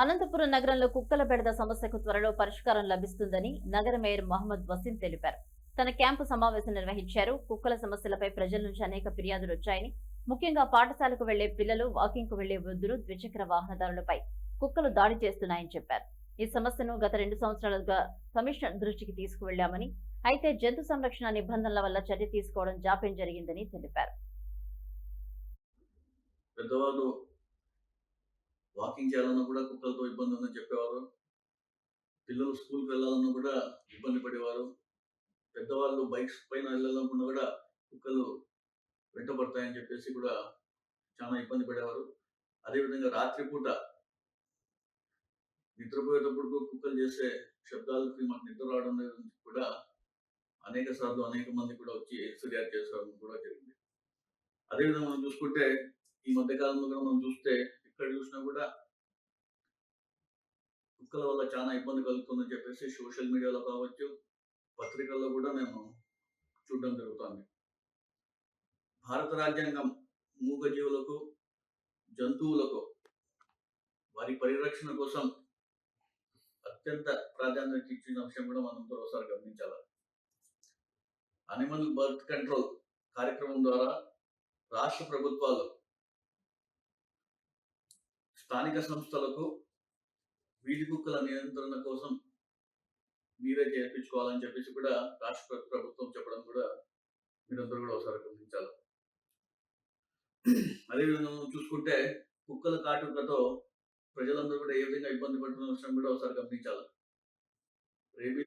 అనంతపురం నగరంలో కుక్కల బెడద సమస్యకు త్వరలో పరిష్కారం లభిస్తుందని నగర మేయర్ మహమ్మద్ వసీం తెలిపారు. తన క్యాంపు సమావేశం నిర్వహించారు. కుక్కల సమస్యలపై ప్రజల నుంచి అనేక ఫిర్యాదులు వచ్చాయని ముఖ్యంగా పాఠశాలకు వెళ్ళే పిల్లలు వాకింగ్కు వెళ్ళే వృద్ధులు ద్విచక్ర వాహనదారులపై కుక్కలు దాడి చేస్తున్నాయని చెప్పారు. ఈ సమస్యను గత రెండు సంవత్సరాలుగా కమిషనర్ దృష్టికి తీసుకువెళ్ళామని అయితే జంతు సంరక్షణ నిబంధనల వల్ల చర్య తీసుకోవడం జాప్యం జరిగిందని తెలిపారు. పెద్దవాళ్ళు వాకింగ్ చేయాలన్నా కూడా కుక్కలతో ఇబ్బంది ఉందని చెప్పేవారు. పిల్లలు స్కూల్కి వెళ్ళాలన్నా కూడా ఇబ్బంది పడేవారు. పెద్దవాళ్ళు బైక్స్ పైన వెళ్ళాలనుకున్నా కూడా కుక్కలు వెంటబడతాయని చెప్పేసి కూడా చాలా ఇబ్బంది పడేవారు. అదేవిధంగా రాత్రిపూట నిద్రపోయేటప్పుడు కుక్కలు చేసే శబ్దాలకి మాకు నిద్ర రావడం లేదు కూడా అనేక సార్లు అనేక మంది కూడా వచ్చి ఫిర్యాదు చేసడం కూడా జరిగింది. అదేవిధంగా మనం చూసుకుంటే ఈ మధ్యకాలంలో కూడా మనం చూస్తే కూడా కుక్కల వల్ల చాలా ఇబ్బంది కలుగుతుందని చెప్పేసి సోషల్ మీడియాలో కావచ్చు పత్రికల్లో కూడా మేము చూడడం జరుగుతుంది. భారత రాజ్యాంగం మూగజీవులకు జంతువులకు వారి పరిరక్షణ కోసం అత్యంత ప్రాధాన్యత ఇచ్చిన అంశం కూడా మనం మరోసారి గమనించాలి. అనిమల్ బర్త్ కంట్రోల్ కార్యక్రమం ద్వారా రాష్ట్ర ప్రభుత్వాలు స్థానిక సంస్థలకు వీధి కుక్కల నియంత్రణ కోసం మీరే చేర్పించుకోవాలని చెప్పేసి కూడా రాష్ట్ర ప్రభుత్వం చెప్పడం కూడా మీరందరూ కూడా ఒకసారి గమనించాలి. అదేవిధంగా మనం చూసుకుంటే కుక్కల కాటుకతో ప్రజలందరూ కూడా ఏ విధంగా ఇబ్బంది పడుతున్న విషయం కూడా ఒకసారి గమనించాలి. రేబీ